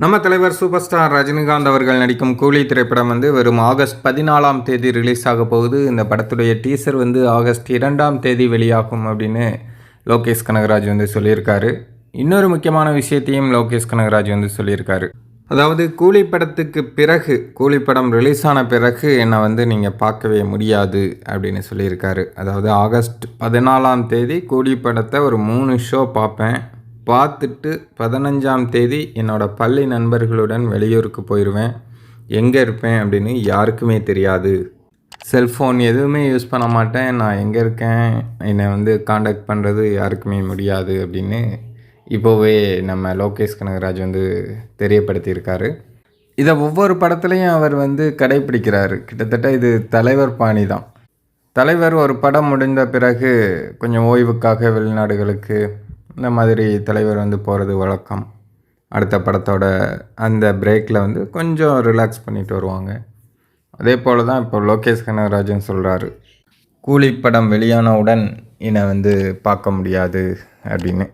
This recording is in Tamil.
நம்ம தலைவர் சூப்பர் ஸ்டார் ரஜினிகாந்த் அவர்கள் நடிக்கும் கூலி திரைப்படம் வந்து வரும் ஆகஸ்ட் பதினாலாம் தேதி ரிலீஸ் ஆக போகுது. இந்த படத்துடைய டீசர் வந்து ஆகஸ்ட் இரண்டாம் தேதி வெளியாகும் அப்படின்னு லோகேஷ் கனகராஜ் வந்து சொல்லியிருக்காரு. இன்னொரு முக்கியமான விஷயத்தையும் லோகேஷ் கனகராஜ் வந்து சொல்லியிருக்காரு. அதாவது கூலி படத்துக்கு பிறகு கூலி படம் ரிலீஸ் ஆன பிறகு என்னை வந்து நீங்கள் பார்க்கவே முடியாது அப்படின்னு சொல்லியிருக்காரு. அதாவது ஆகஸ்ட் பதினாலாம் தேதி கூலி படத்தை ஒரு மூணு ஷோ பார்ப்பேன். பார்த்துட்டு பதினஞ்சாம் தேதி என்னோட பள்ளி நண்பர்களுடன் வெளியூருக்கு போயிடுவேன் எங்கே இருப்பேன் அப்படின்னு யாருக்குமே தெரியாது. செல்ஃபோன் எதுவுமே யூஸ் பண்ண மாட்டேன். நான் எங்கே இருக்கேன்? என்னை வந்து காண்டாக்ட் பண்ணுறது யாருக்குமே முடியாது அப்படின்னு இப்போவே நம்ம லோகேஷ் கனகராஜ் வந்து தெரியப்படுத்தியிருக்காரு. இதை ஒவ்வொரு படத்துலையும் அவர் வந்து கடைப்பிடிக்கிறாரு. கிட்டத்தட்ட இது தலைவர் பாணி தான். தலைவர் ஒரு படம் முடிந்த பிறகு கொஞ்சம் ஓய்வுக்காக வெளிநாடுகளுக்கு இந்த மாதிரி தலைவர் வந்து போகிறது வழக்கம். அடுத்த படத்தோட அந்த பிரேக்கில் வந்து கொஞ்சம் ரிலாக்ஸ் பண்ணிட்டு வருவாங்க. அதே போல் தான் இப்போ லோகேஷ் கனகராஜன் சொல்கிறாரு கூலி படம் வெளியானவுடன் என்னை வந்து பார்க்க முடியாது அப்படின்னு.